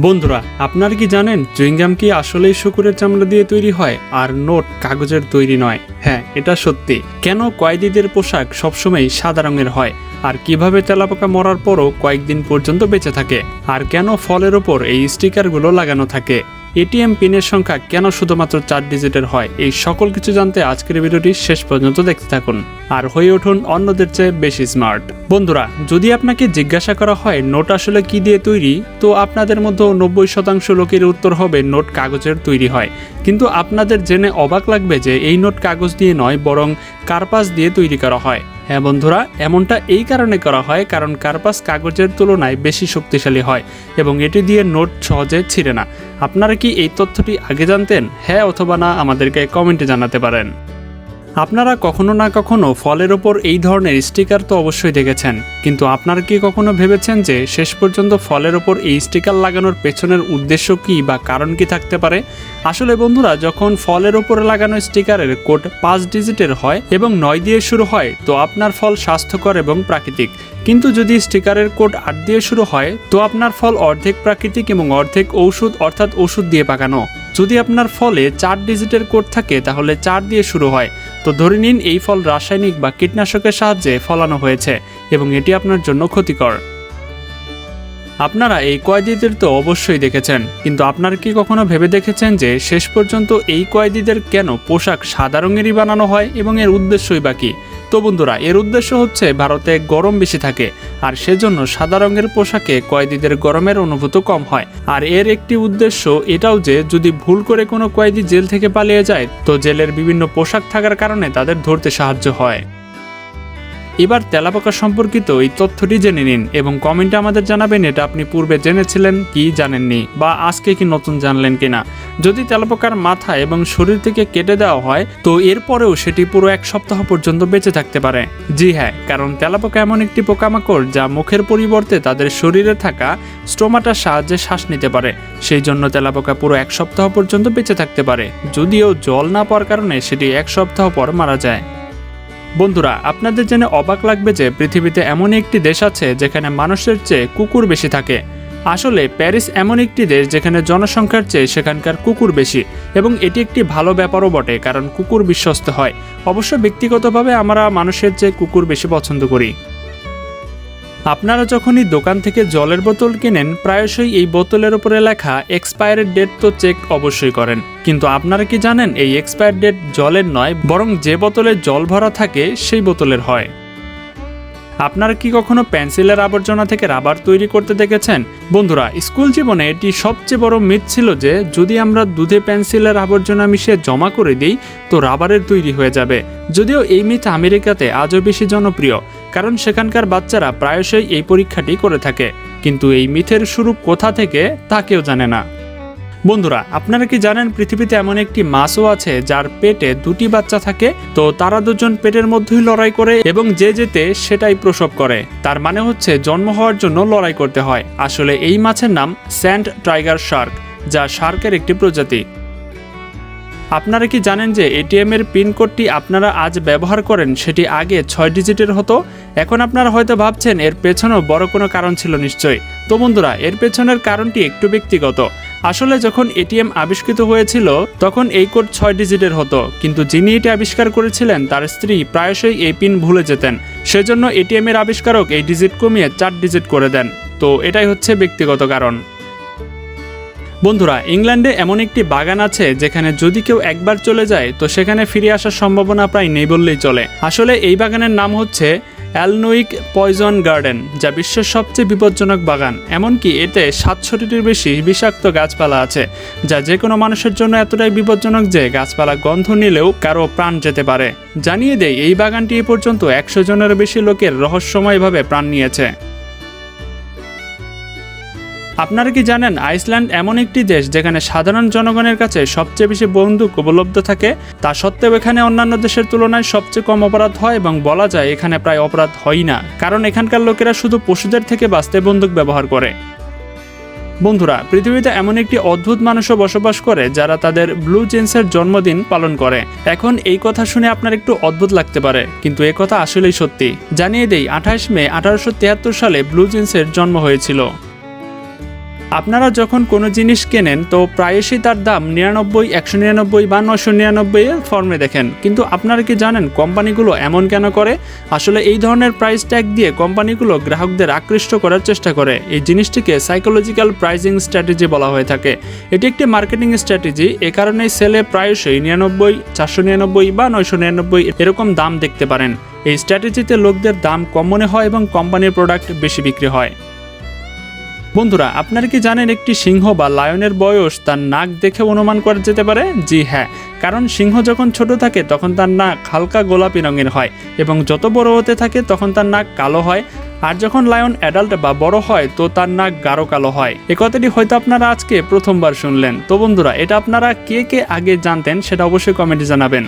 বন্ধুরা, আপনারা কি জানেন চুইংগাম কি আসলেই শুকুরের চামড়া দিয়ে তৈরি হয় আর নোট কাগজের তৈরি নয়? হ্যাঁ এটা সত্যি। কেন কয়েদিদের পোশাক সবসময় সাদা রঙের হয়? আর কীভাবে তেলাপোকা মরার পরও কয়েকদিন পর্যন্ত বেঁচে থাকে? আর কেন ফলের ওপর এই স্টিকারগুলো লাগানো থাকে? এটিএম পিনের সংখ্যা কেন শুধুমাত্র চার ডিজিটের হয়? এই সকল কিছু জানতে আজকের ভিডিওটি শেষ পর্যন্ত দেখতে থাকুন। আর হয়ে উঠুন অন্যদের চেয়ে বেশি স্মার্ট। বন্ধুরা, যদি আপনাকে জিজ্ঞাসা করা হয় নোট আসলে কি দিয়ে তৈরি, তো আপনাদের মধ্যে নব্বই শতাংশ লোকের উত্তর হবে নোট কাগজের তৈরি হয়। কিন্তু আপনাদের জেনে অবাক লাগবে যে এই নোট কাগজ দিয়ে নয়, বরং কার্পাস দিয়ে তৈরি করা হয়। হ্যাঁ বন্ধুরা, এমনটা এই কারণে করা হয় কারণ কার্পাস কাগজের তুলনায় বেশি শক্তিশালী হয় এবং এটি দিয়ে নোট সহজে ছিঁড়ে না। আপনারা কি এই তথ্যটি আগে জানতেন? হ্যাঁ অথবা না, আমাদেরকে কমেন্টে জানাতে পারেন। আপনারা কখনো না কখনো ফলের ওপর এই ধরনের স্টিকার তো অবশ্যই দেখেছেন, কিন্তু আপনারা কি কখনো ভেবেছেন যে শেষ পর্যন্ত ফলের ওপর এই স্টিকার লাগানোর পেছনের উদ্দেশ্য কি বা কারণ কি থাকতে পারে? আসলে বন্ধুরা, যখন ফলের ওপরে লাগানো স্টিকারের কোড পাঁচ ডিজিটের হয় এবং নয় দিয়ে শুরু হয়, তো আপনার ফল স্বাস্থ্যকর এবং প্রাকৃতিক। কিন্তু যদি স্টিকারের কোড আট দিয়ে শুরু হয়, তো আপনার ফল অর্ধেক প্রাকৃতিক এবং অর্ধেক ঔষধ অর্থাৎ ওষুধ দিয়ে পাকানো। যদি আপনার ফলে চার ডিজিটের কোড থাকে, তাহলে চার দিয়ে শুরু হয়। তো ধরে নিন, এই ফল রাসায়নিক বা কীটনাশকের সাহায্যে ফলানো হয়েছে, এবং এটি আপনার জন্য ক্ষতিকর। আপনারা এই কয়েদিদের তো অবশ্যই দেখেছেন, কিন্তু আপনারা কি কখনো ভেবে দেখেছেন যে শেষ পর্যন্ত এই কয়েদিদের কেন পোশাক সাদা রঙেরই বানানো হয়, এবং এর উদ্দেশ্যই বা কী? তো বন্ধুরা এর উদ্দেশ্য হচ্ছে ভারতে গরম বেশি থাকে, আর সেজন্য সাদা রঙের পোশাকে কয়েদিদের গরমের অনুভূত কম হয়। আর এর একটি উদ্দেশ্য এটাও যে, যদি ভুল করে কোনো কয়েদি জেল থেকে পালিয়ে যায়, তো জেলের বিভিন্ন পোশাক থাকার কারণে তাদের ধরতে সাহায্য হয়। এবার তেলাপোকা সম্পর্কিত এই তথ্যটি জেনে নিন এবং কমেন্টে আমাদের জানাবেন এটা আপনি পূর্বে জেনেছিলেন কি জানেননি বা আজকে কি নতুন জানলেন কিনা। যদি তেলাপোকার মাথা এবং শরীর থেকে কেটে দেওয়া হয়, তো এরপরেও সেটি পুরো এক সপ্তাহ পর্যন্ত বেঁচে থাকতে পারে। জি হ্যাঁ কারণ তেলাপোকা এমন একটি পোকামাকড় যা মুখের পরিবর্তে তাদের শরীরে থাকা স্টোমাটার সাহায্যে শ্বাস নিতে পারে। সেই জন্য তেলাপোকা পুরো এক সপ্তাহ পর্যন্ত বেঁচে থাকতে পারে, যদিও জল না পাওয়ার কারণে সেটি এক সপ্তাহ পর মারা যায়। বন্ধুরা, আপনাদের জেনে অবাক লাগবে যে পৃথিবীতে এমন একটি দেশ আছে যেখানে মানুষের চেয়ে কুকুর বেশি থাকে। আসলে প্যারিস এমন একটি দেশ যেখানে জনসংখ্যার চেয়ে সেখানকার কুকুর বেশি এবং এটি একটি ভালো ব্যাপারও বটে কারণ কুকুর বিশ্বস্ত হয়। অবশ্য ব্যক্তিগতভাবে আমরা মানুষের চেয়ে কুকুর বেশি পছন্দ করি। আপনারা যখনই দোকান থেকে জলের বোতল কেনেন, প্রায়শই এই বোতলের উপরে লেখা এক্সপায়ারের ডেট তো চেক অবশ্যই করেন। কিন্তু আপনারা কি জানেন, এই এক্সপায়ার ডেট জলের নয়, বরং যে বোতলে জল ভরা থাকে, সেই বোতলের হয়। আপনারা কি কখনো পেন্সিলের আবর্জনা থেকে রাবার তৈরি করতে দেখেছেন? বন্ধুরা, স্কুল জীবনে এটি সবচেয়ে বড় মিথ ছিল যে, যদি আমরা দুধে পেন্সিলের আবর্জনা মিশিয়ে জমা করে দিই, তো রাবারের তৈরি হয়ে যাবে। যদিও এই মিথ আমেরিকাতে আজও বেশি জনপ্রিয়। কারণ সেখানকার বাচ্চারা প্রায়শই এই পরীক্ষাটি করে থাকে, কিন্তু এই মিথের শুরু কোথা থেকে তা কেউ জানে না। বন্ধুরা, আপনারা কি জানেন পৃথিবীতে এমন একটি মাছও আছে যার পেটে দুটি বাচ্চা থাকে? তো তারা দুজন পেটের মধ্যেই লড়াই করে এবং যে যেতে সেটাই প্রসব করে। তার মানে হচ্ছে জন্ম হওয়ার জন্য লড়াই করতে হয়। আসলে এই মাছের নাম স্যান্ড টাইগার শার্ক, যা শার্কের একটি প্রজাতি। আপনারা কি জানেন যে এটিএম এর পিন কোডটি আপনারা আজ ব্যবহার করেন সেটি আগে ছয় ডিজিটের হতো? এখন আপনারা হয়তো ভাবছেন, এর পেছনেও বড় কোনো কারণ ছিল নিশ্চয়ই। তো বন্ধুরা, এর পেছনের কারণটি একটু ব্যক্তিগত। আসলে যখন এটিএম আবিষ্কৃত হয়েছিল, তখন এই কোড ছয় ডিজিটের হতো। কিন্তু যিনি এটি আবিষ্কার করেছিলেন, তার স্ত্রী প্রায়শই এই পিন ভুলে যেতেন। সেজন্য এটিএম এর আবিষ্কারক এই ডিজিট কমিয়ে চার ডিজিট করে দেন। তো এটাই হচ্ছে ব্যক্তিগত কারণ। বন্ধুরা, ইংল্যান্ডে এমন একটি বাগান আছে, যেখানে যদি কেউ একবার চলে যায়, তো সেখানে ফিরে আসার সম্ভাবনা প্রায় নেই বললেই চলে। আসলে এই বাগানের নাম হচ্ছে অ্যালনোইক পয়জন গার্ডেন, যা বিশ্বের সবচেয়ে বিপজ্জনক বাগান। এমনকি এতে সাতশোটির বেশি বিষাক্ত গাছপালা আছে, যা যে কোনো মানুষের জন্য এতটাই বিপজ্জনক যে গাছপালা গন্ধ নিলেও কারও প্রাণ যেতে পারে। জানিয়ে দেয় এই বাগানটি এ পর্যন্ত একশো জনের বেশি লোকের রহস্যময়ভাবে প্রাণ নিয়েছে। আপনারা কি জানেন আইসল্যান্ড এমন একটি দেশ যেখানে সাধারণ জনগণের কাছে সবচেয়ে বেশি বন্দুক উপলব্ধ থাকে? তা সত্ত্বেও এখানে অন্যান্য দেশের তুলনায় সবচেয়ে কম অপরাধ হয় এবং বলা যায় এখানে প্রায় অপরাধ হয় না। কারণ এখানকার লোকেরা শুধু পশুদের থেকে বাঁচতে বন্দুক ব্যবহার করে। বন্ধুরা, পৃথিবীতে এমন একটি অদ্ভুত মানুষও বসবাস করে যারা তাদের ব্লু জেন্সের জন্মদিন পালন করে। এখন এই কথা শুনে আপনার একটু অদ্ভুত লাগতে পারে, কিন্তু এ কথা আসলেই সত্যি। জানিয়ে দেই, আঠাশ মে আঠারোশো তিয়াত্তর সালে ব্লু জেন্সের জন্ম হয়েছিল। আপনারা যখন কোনো জিনিস কেনেন, তো প্রায়শই তার দাম নিরানব্বই, একশো নিরানব্বই বা নশো নিরানব্বই ফর্মে দেখেন। কিন্তু আপনারা কি জানেন কোম্পানিগুলো এমন কেন করে? আসলে এই ধরনের প্রাইস ট্যাগ দিয়ে কোম্পানিগুলো গ্রাহকদের আকৃষ্ট করার চেষ্টা করে। এই জিনিসটিকে সাইকোলজিক্যাল প্রাইসিং স্ট্র্যাটেজি বলা হয়ে থাকে। এটি একটি মার্কেটিং স্ট্র্যাটেজি এ কারণেই সেলে প্রায়শই নিরানব্বই, চারশো নিরানব্বই বা নয়শো নিরানব্বই এরকম দাম দেখতে পারেন। এই স্ট্র্যাটেজিতে লোকদের দাম কম মনে হয় এবং কোম্পানির প্রোডাক্ট বেশি বিক্রি হয়। বন্ধুরা, আপনারা কি জানেন একটি সিংহ বা লায়নের বয়স তার নাক দেখে অনুমান করা যেতে পারে? জি হ্যাঁ কারণ সিংহ যখন ছোট থাকে তখন তার নাক হালকা গোলাপি রঙের হয় এবং যত বড় হতে থাকে তখন তার নাক কালো হয়। আর যখন লায়ন অ্যাডাল্ট বা বড় হয় তো তার নাক গাঢ় কালো হয়। এ কথাটি হয়তো আপনারা আজকে প্রথমবার শুনলেন। তো বন্ধুরা, এটা আপনারা কে কে আগে জানতেন সেটা অবশ্যই কমেন্টে জানাবেন।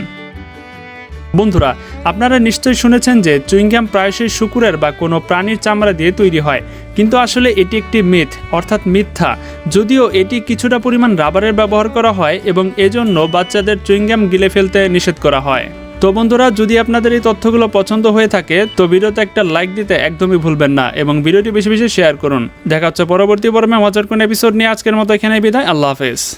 বন্ধুরা, আপনারা নিশ্চয়ই শুনেছেন যে চুইংগাম প্রায়শই শুকুরের বা কোনো প্রাণীর চামড়া দিয়ে তৈরি হয়। কিন্তু আসলে এটি একটি মিথ, অর্থাৎ মিথ্যা। যদিও এটি কিছুটা পরিমাণ রাবারের ব্যবহার করা হয় এবং এজন্য বাচ্চাদের চুইংগাম গিলে ফেলতে নিষেধ করা হয়। তো বন্ধুরা, যদি আপনাদের এই তথ্যগুলো পছন্দ হয়ে থাকে, তো ভিডিওতে একটা লাইক দিতে একদমই ভুলবেন না এবং ভিডিওটি বেশি বেশি শেয়ার করুন। দেখা হচ্ছে পরবর্তী পর্বে মজার কোন এপিসোড নিয়ে। আজকের মতো এখানে বিদায়। আল্লাহ হাফেজ।